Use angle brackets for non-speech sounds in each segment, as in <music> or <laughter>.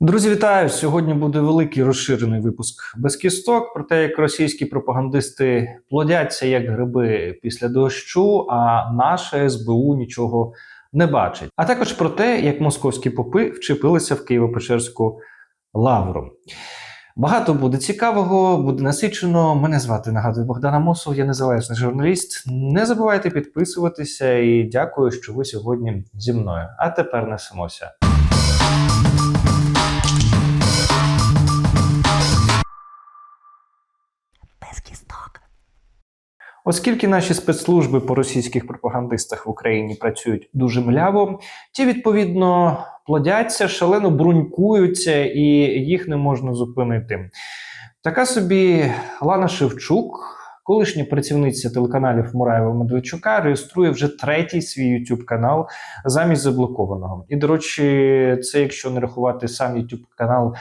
Друзі, вітаю! Сьогодні буде великий розширений випуск без кісток про те, як російські пропагандисти плодяться як гриби після дощу, а наша СБУ нічого не бачить. А також про те, як московські попи вчепилися в Києво-Печерську лавру. Багато буде цікавого, буде насичено. Мене звати нагадую Богдан Амосов, я незалежний журналіст. Не забувайте підписуватися і дякую, що ви сьогодні зі мною. А тепер несемося. Оскільки наші спецслужби по російських пропагандистах в Україні працюють дуже мляво, ті відповідно плодяться, шалено брунькуються, і їх не можна зупинити. Така собі Лана Шевчук, колишня працівниця телеканалів Мураєва Медведчука, реєструє вже третій свій YouTube канал замість заблокованого. І, до речі, це якщо не рахувати сам YouTube канал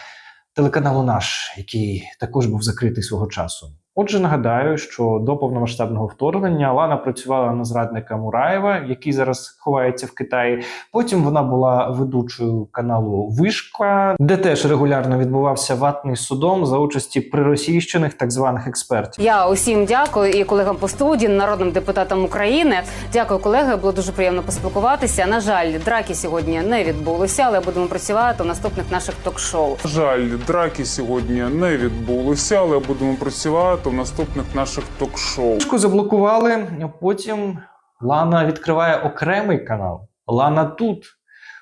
телеканалу наш, який також був закритий свого часу. Отже, нагадаю, що до повномасштабного вторгнення Лана працювала на зрадника Мураєва, який зараз ховається в Китаї. Потім вона була ведучою каналу Вишка, де теж регулярно відбувався ватний судом за участі приросійщених так званих експертів. Я усім дякую і колегам по студії, народним депутатам України. Дякую, колеги. Було дуже приємно поспілкуватися. На жаль, драки сьогодні не відбулися, але будемо працювати у наступних наших ток-шоу. На жаль, драки сьогодні не відбулися, але будемо працювати в наступних наших ток-шоу. Вишку заблокували, потім Лана відкриває окремий канал Лана тут,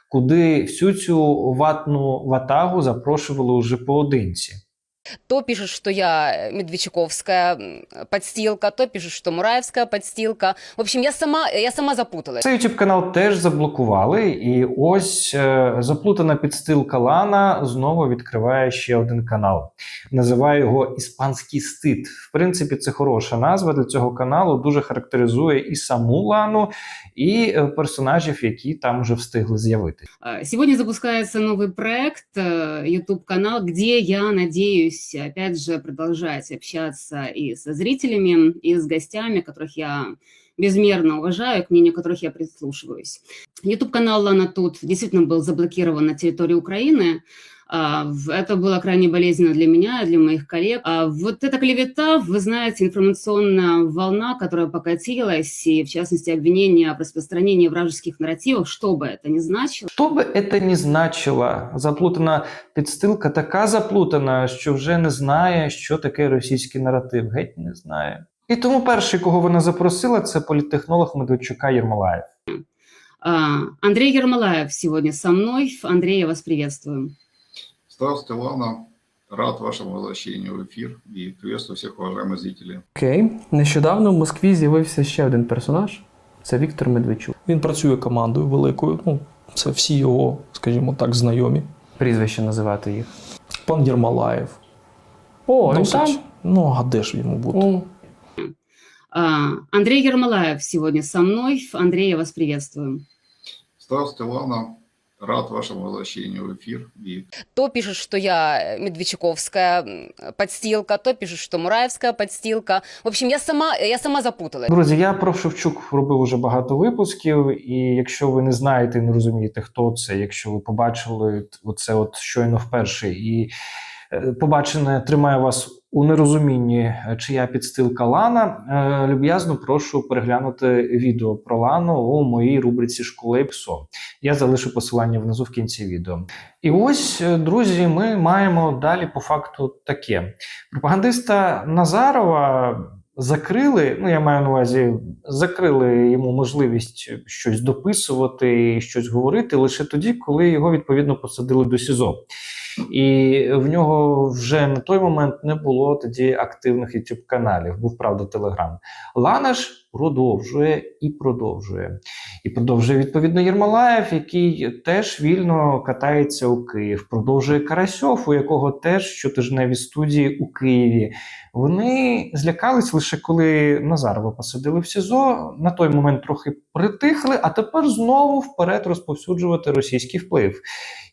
куди всю цю ватну ватагу запрошували уже поодинці. То пишут, что я Медведчуковская м, подстилка, то пишут, что Мураевская подстилка. В общем, я сама, я сама запуталась. Цей YouTube канал теж заблокували, і ось е, заплутана підстилка Лана знову відкриває ще один канал. Називає його Іспанський стид. В принципі, це хороша назва для цього каналу. Дуже характеризує і саму Лану, і е, персонажів, які там вже встигли з'явитися. А, Сегодня запускается новый проект, э, YouTube-канал, где я надеюсь, опять же, продолжать общаться и со зрителями, и с гостями, которых я безмерно уважаю, к мнению которых я прислушиваюсь. YouTube-канал «Лана Тут» действительно был заблокирован на территории Украины. А, в- Это было крайне болезненно для меня и для моих коллег. А Вот эта клевета, вы знаете, информационная волна, которая покатилась, и в частности обвинения в распространении вражеских нарративов, что бы это ни значило, Що би це не значило, заплутана підстилка така заплутана, що вже не знає, що таке російський наратив. Геть не знає. І тому перший, кого вона запросила, це політтехнолог Медведчука Єрмолаєв. А, Андрей Ермолаев сегодня со мной. Андрей, я вас приветствую. Здравствуйте, Лана. Рад вашему возвращению в эфир и приветствую всех уважаемых зрителей. Окей. Нещодавно в Москві з'явився ще один персонаж. Це Віктор Медведчук. Він працює командою великою. Ну, це всі його, скажімо так, знайомі. Прізвище називати їх. Пан Єрмалаєв. О, він Досить. там. Ну, а де ж йому бути? О, А, Андрей Ермолаев сегодня со мной. Андрей, я вас приветствую. Здравствуйте, Лана. Рад вашему возвращению в эфир и То пишут, что я Медведчуковская м, подстилка, то пишут, что Мураевская подстилка. В общем, я сама, я сама запуталась. Друзі, я про Шевчук робив уже багато випусків, і якщо ви не знаєте і не розумієте, хто це, якщо ви побачили оце от щойно вперше, і е, побачене тримає вас у нерозумінні, е, чия підстилка Лана, е, люб'язно прошу переглянути відео про Лану у моїй рубриці Школа і ПСО. Я залишу посилання внизу в кінці відео. І ось, е, друзі, ми маємо далі по факту таке: пропагандиста Назарова закрили. Ну, я маю на увазі, закрили йому можливість щось дописувати, щось говорити лише тоді, коли його відповідно посадили до СІЗО. І в нього вже на той момент не було тоді активних youtube каналів, був правда Телеграм. Лана продовжує і продовжує. І продовжує відповідно Єрмолаєв, який теж вільно катається у Київ. Продовжує Карасьов, у якого теж щотижневі студії у Києві. Вони злякались лише коли Назарова посадили в СІЗО. На той момент трохи притихли, а тепер знову вперед розповсюджувати російський вплив.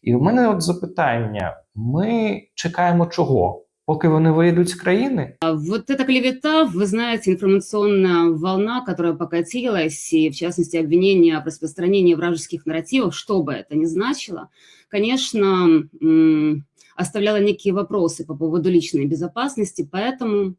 І в мене от запитання: ми чекаємо чого? Поки вони вийдуть з країни? А Вот эта клевета, вы знаете, информационная волна, которая покатилась, и в частности обвинения в распространении вражеских нарративов, что бы это ни значило, конечно, м, оставляла некие вопросы по поводу личной безопасности, поэтому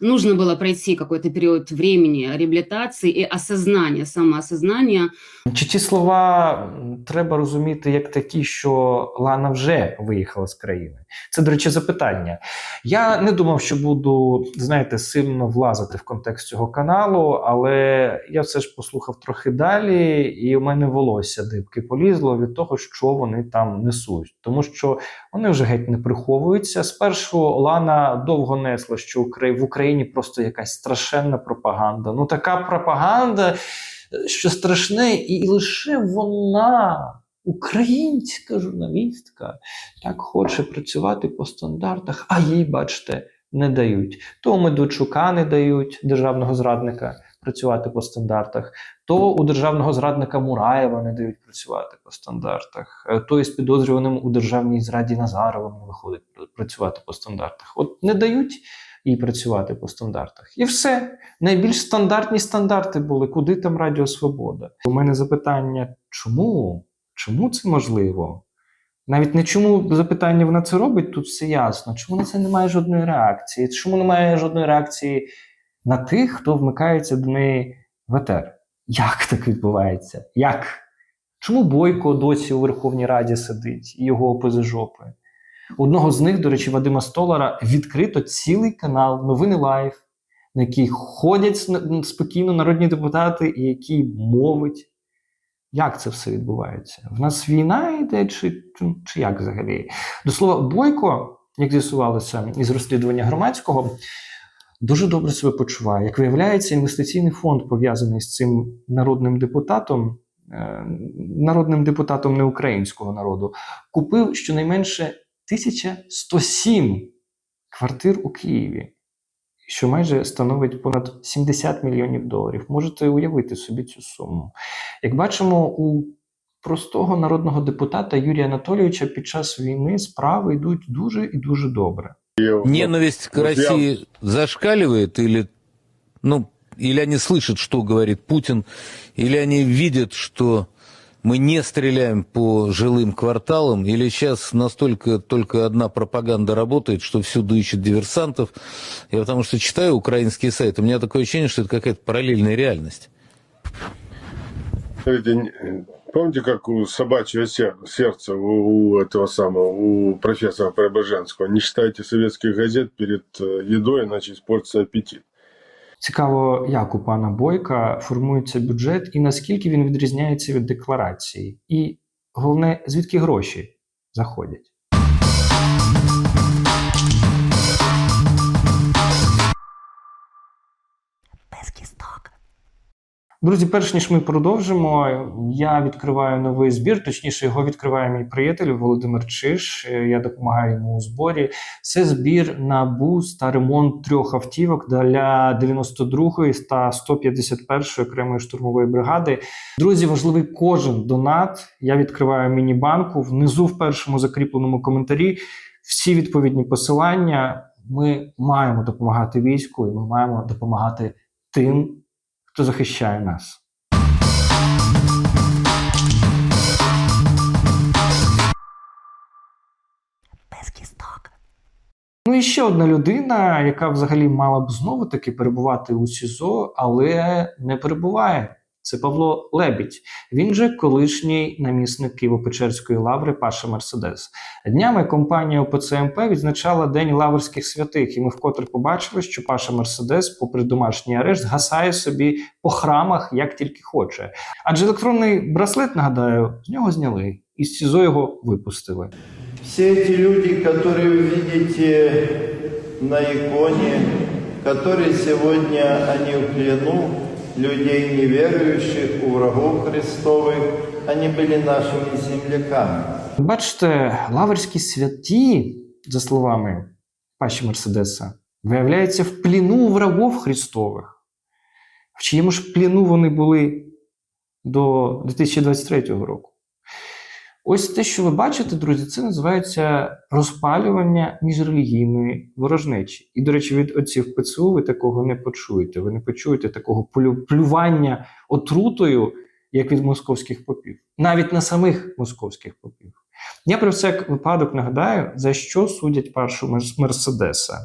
нужно было пройти какой-то период времени реабилитации и осознания, самоосознания, Чи ті слова м, треба розуміти як такі, що Лана вже виїхала з країни? Це, до речі, запитання. Я не думав, що буду, знаєте, сильно влазити в контекст цього каналу, але я все ж послухав трохи далі, і у мене волосся дибки полізло від того, що вони там несуть. Тому що вони вже геть не приховуються. Спершу Лана довго несла, що в Україні просто якась страшенна пропаганда. Ну така пропаганда що страшне, і лише вона, українська журналістка, так хоче працювати по стандартах, а їй, бачите, не дають. То Медведчука не дають державного зрадника працювати по стандартах, то у державного зрадника Мураєва не дають працювати по стандартах, е, то із підозрюваним у державній зраді Назаровим не виходить працювати по стандартах. От не дають їй працювати по стандартах. І все найбільш стандартні стандарти були. Куди там Радіо Свобода? У мене запитання: чому? Чому це можливо? Навіть не чому запитання вона це робить, тут все ясно. Чому на це немає жодної реакції? Чому немає жодної реакції на тих, хто вмикається до неї в етер? Як так відбувається? Як? Чому Бойко досі у Верховній Раді сидить і його опозижопи? Одного з них, до речі, Вадима Столара, відкрито цілий канал Новини Лайф, на який ходять спокійно народні депутати, і який мовить. Як це все відбувається? В нас війна йде, чи, чи, як взагалі? До слова, Бойко, як з'ясувалося із розслідування громадського, дуже добре себе почуває. Як виявляється, інвестиційний фонд пов'язаний з цим народним депутатом, е, народним депутатом неукраїнського народу, купив щонайменше 1107 квартир у Києві, що майже становить понад 70 мільйонів доларів. Можете уявити собі цю суму. Як бачимо, у простого народного депутата Юрія Анатолійовича під час війни справи йдуть дуже і дуже добре. Ненависть к России зашкаливает или, ну, или они слышат, что говорит Путин, или они видят, что мы не стреляем по жилым кварталам, или сейчас настолько только одна пропаганда работает, что всюду ищут диверсантов. Я потому что читаю украинские сайты, у меня такое ощущение, что это какая-то параллельная реальность. Помните, как у собачьего сер- сердца, у, у этого самого, у профессора Преображенского, не читайте советских газет перед э, едой, иначе испортится аппетит. Цікаво, як у пана Бойка формується бюджет і наскільки він відрізняється від декларації. І головне, звідки гроші заходять. Друзі, перш ніж ми продовжимо, я відкриваю новий збір. Точніше, його відкриває мій приятель Володимир Чиш. Е, Я допомагаю йому у зборі. Це збір на буст та ремонт трьох автівок для 92-ї та 151-ї окремої штурмової бригади. Друзі, важливий кожен донат. Я відкриваю міні-банку. Внизу в першому закріпленому коментарі всі відповідні посилання. Ми маємо допомагати війську, і ми маємо допомагати тим, хто захищає нас. Ну і ще одна людина, яка взагалі мала б знову таки перебувати у СІЗО, але не перебуває. Це Павло Лебідь. Він же колишній намісник Києво-Печерської лаври Паша Мерседес. Днями компанія ОПЦМП відзначала День лаврських святих, і ми вкотре побачили, що Паша Мерседес, попри домашній арешт, гасає собі по храмах як тільки хоче. Адже електронний браслет, нагадаю, з нього зняли, і з СІЗО його випустили. Все эти люди, которые вы видите на иконе, которые сегодня они в плену, людей неверующих, у врагов Христовых, они были нашими земляками. Бачите, лаврські святі, за словами Паші Мерседеса, виявляються в пліну врагов Христових. В чиєму ж пліну вони були до 2023 року. Ось те, що ви бачите, друзі, це називається розпалювання міжрелігійної ворожнечі. І, до речі, від отців ПЦУ ви такого не почуєте. Ви не почуєте такого плювання отрутою, як від московських попів, навіть на самих московських попів. Я про всяк випадок нагадаю, за що судять першу Мерседеса.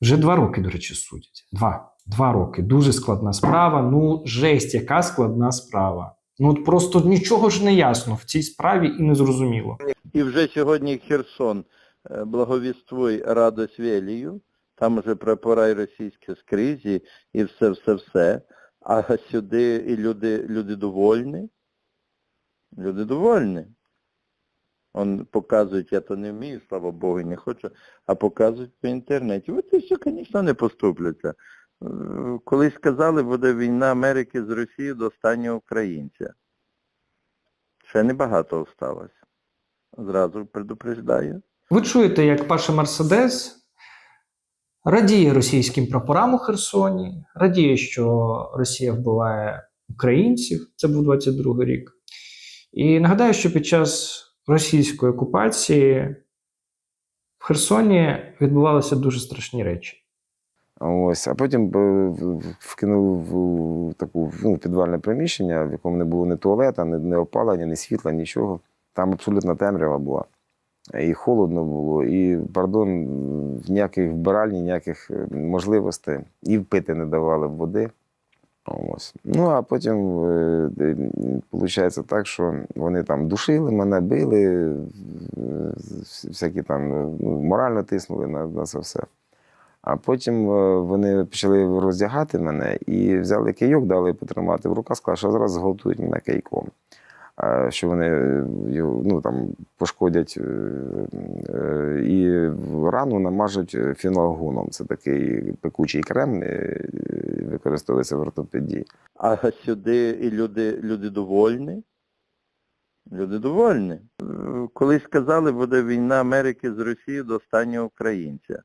Вже два роки, до речі, судять. Два. Два роки. Дуже складна справа. Ну, жесть, яка складна справа. Ну, от просто нічого ж не ясно в цій справі і не зрозуміло. І вже сьогодні Херсон е, благовіствуй радость велію, там вже прапора і російські скрізі, і все-все-все. А сюди і люди, люди довольні. Люди довольні. Он показують, я то не вмію, слава Богу, не хочу, а показують по інтернеті. От і все, звісно, не поступляться. Е, Колись сказали, буде війна Америки з Росією до останнього українця. Ще небагато осталось. Зразу предупреждаю. Ви чуєте, як Паша Мерседес радіє російським прапорам у Херсоні, радіє, що Росія вбиває українців. Це був 22 рік. І нагадаю, що під час російської окупації в Херсоні відбувалися дуже страшні речі. Ось, а потім е, вкинув в таку ну, підвальне приміщення, в якому не було ні туалета, ні, ні опалення, ні світла, нічого. Там абсолютно темрява була. І холодно було, і, пардон, ніяких вбиральні, ніяких е, можливостей. І впити не давали води. Ось. Ну, а потім виходить так, що вони там душили мене, били, е, всякі там е, ну, морально тиснули на, на це все. А потім е, вони почали роздягати мене і взяли кийок, дали потримати в руках, сказали, що зараз зґвалтують мене кийком. Що вони е, ну, там, пошкодять е, і рану намажуть фенолгоном. Це такий пекучий крем, використовується в ортопедії. А сюди і люди, люди довольні. Люди довольні. Колись сказали, буде війна Америки з Росією до останнього українця.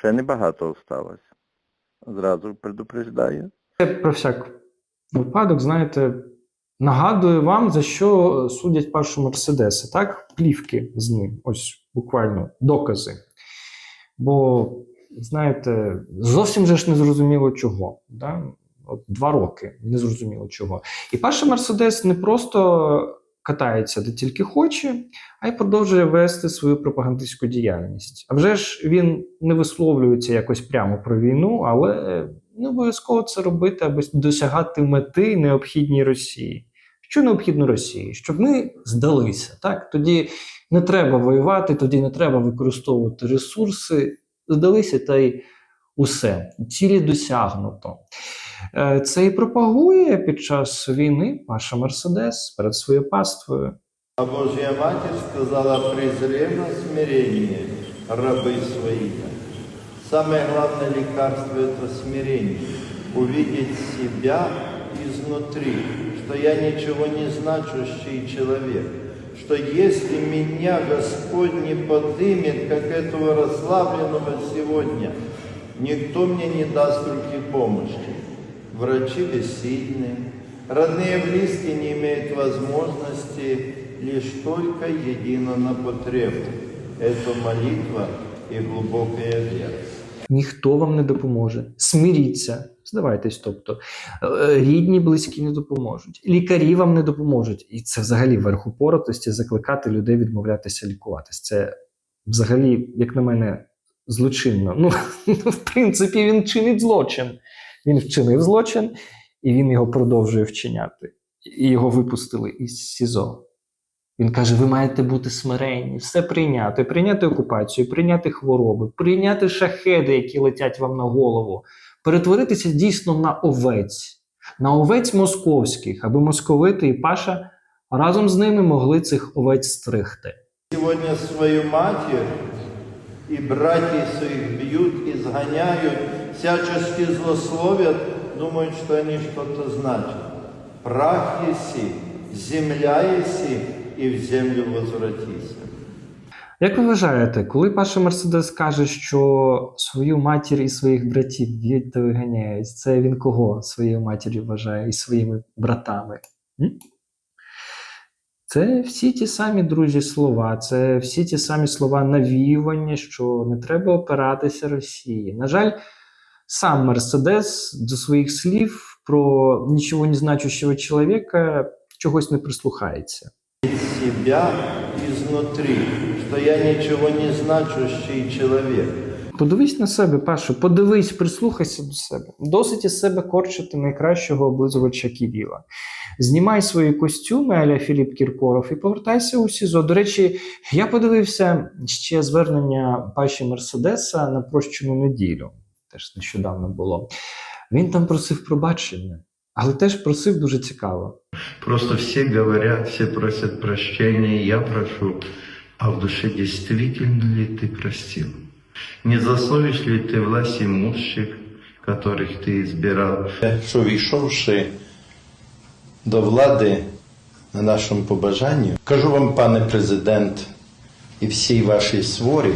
Ще небагато осталось. Зразу предупреждаю. Це про всяк випадок, знаєте, нагадую вам, за що судять Пашу Мерседеса, так? Плівки з ним, ось буквально докази. Бо, знаєте, зовсім же ж не зрозуміло чого. Да? От два роки не зрозуміло чого. І Паша Мерседес не просто катається де тільки хоче, а й продовжує вести свою пропагандистську діяльність. А вже ж він не висловлюється якось прямо про війну, але не обов'язково це робити, аби досягати мети необхідній Росії. Що необхідно Росії? Щоб ми здалися. Так? Тоді не треба воювати, тоді не треба використовувати ресурси. Здалися та й усе. Цілі досягнуто. Е, Це і пропагує під час війни Паша Мерседес перед своєю паствою. А Божья Матерь сказала, презри на смирение рабы свои. Самое главное лекарство – это смирение. Увидеть себя изнутри, что я ничего не значущий человек, что если меня Господь не подымет, как этого расслабленного сегодня, никто мне не даст руки помощи. Врачи бессильны, родные и близкие не имеют возможности лишь только едино на потребу. Это молитва и глубокая вера. Ніхто вам не допоможе. Смиріться, здавайтесь. Тобто Е, рідні, близькі не допоможуть, лікарі вам не допоможуть. І це взагалі верх упоротості закликати людей відмовлятися лікуватись. Це взагалі, як на мене, злочинно. Ну, <laughs> в принципі, він чинить злочин. Він вчинив злочин, і він його продовжує вчиняти. І його випустили із СІЗО. Він каже: ви маєте бути смиренні, все прийняти, прийняти окупацію, прийняти хвороби, прийняти шахеди, які летять вам на голову, перетворитися дійсно на овець, на овець московських, аби московити і Паша разом з ними могли цих овець стригти. Сегодня свою матерь и братьев своих бьют, изгоняют, всячески злословят, думают, что они что-то значат. Прах еси, земля еси, и в землю возвратися. Як ви вважаєте, коли Паша Мерседес каже, що свою матір і своїх братів б'ють виганяють, це він кого своєю матір'ю вважає і своїми братами? Це всі ті самі друзі слова, це всі ті самі слова навіювання, що не треба опиратися Росії. На жаль, сам Мерседес до своїх слів про нічого не значущого чоловіка чогось не прислухається. себя изнутри, что я ничего не значущий человек. Подивись на себе, Пашу, подивись, прислухайся до себе. Досить із себе корчити найкращого облизувача Кіріла. Знімай свої костюми аля Філіп Кіркоров і повертайся у СІЗО. До речі, я подивився ще звернення Паші Мерседеса на прощену неділю Теж нещодавно було. Він там просив пробачення, але теж просив дуже цікаво. Просто все говорят, все просят прощения, я прошу, а в душе действительно ли ты простил? Не засловишь ли ты власть имущих, которых ты избирал? що війшовши до влади на нашому побажанню, кажу вам, пане президент, і всій вашій сворі,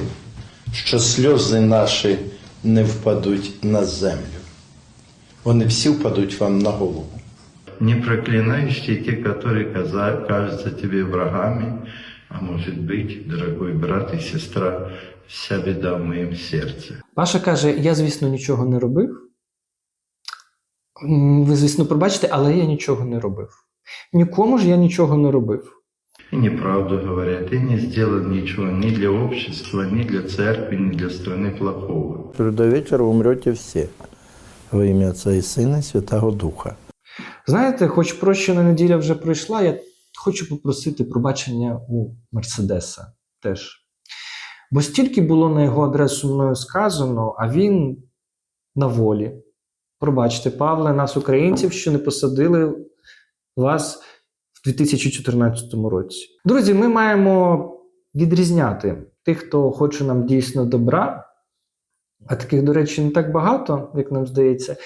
що сльози наші не впадуть на землю. Вони всі впадуть вам на голову. Не проклинающие те, которые кажутся тебе врагами, а может быть, дорогой брат и сестра, вся беда в моем сердце. Паша каже: я, звісно, нічого не робив. Ви, звісно, пробачте, але я нічого не робив. Нікому ж я нічого не робив. И неправду говорят, и не сделал ничего ни для общества, ни для церкви, ни для страны плохого. До вечора умрете всі. Во ім'я Отця і Сина, і Святого Духа. Знаєте, хоч прощена неділя вже пройшла, я хочу попросити пробачення у Мерседеса теж. Бо стільки було на його адресу мною сказано, а він на волі. Пробачте, Павле, нас, українців, що не посадили вас в 2014 році. Друзі, ми маємо відрізняти тих, хто хоче нам дійсно добра, а таких, до речі, не так багато, як нам здається.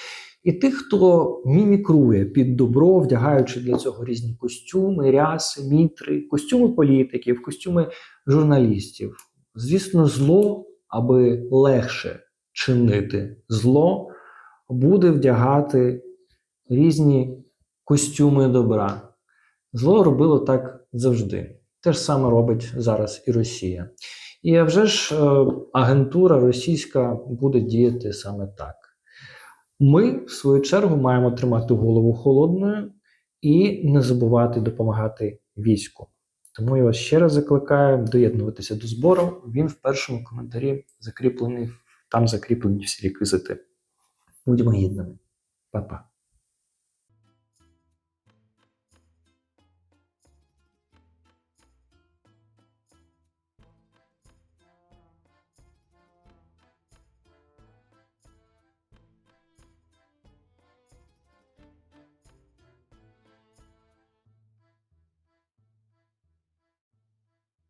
І тих, хто мімікрує під добро, вдягаючи для цього різні костюми, ряси, мітри, костюми політиків, костюми журналістів. Звісно, зло, аби легше чинити зло, буде вдягати різні костюми добра. Зло робило так завжди. Те ж саме робить зараз і Росія. І а вже ж е, агентура російська буде діяти саме так. Ми, в свою чергу, маємо тримати голову холодною і не забувати допомагати війську. Тому я вас ще раз закликаю доєднуватися до збору. Він в першому коментарі закріплений, там закріплені всі реквізити. Будьмо гідними. Па-па.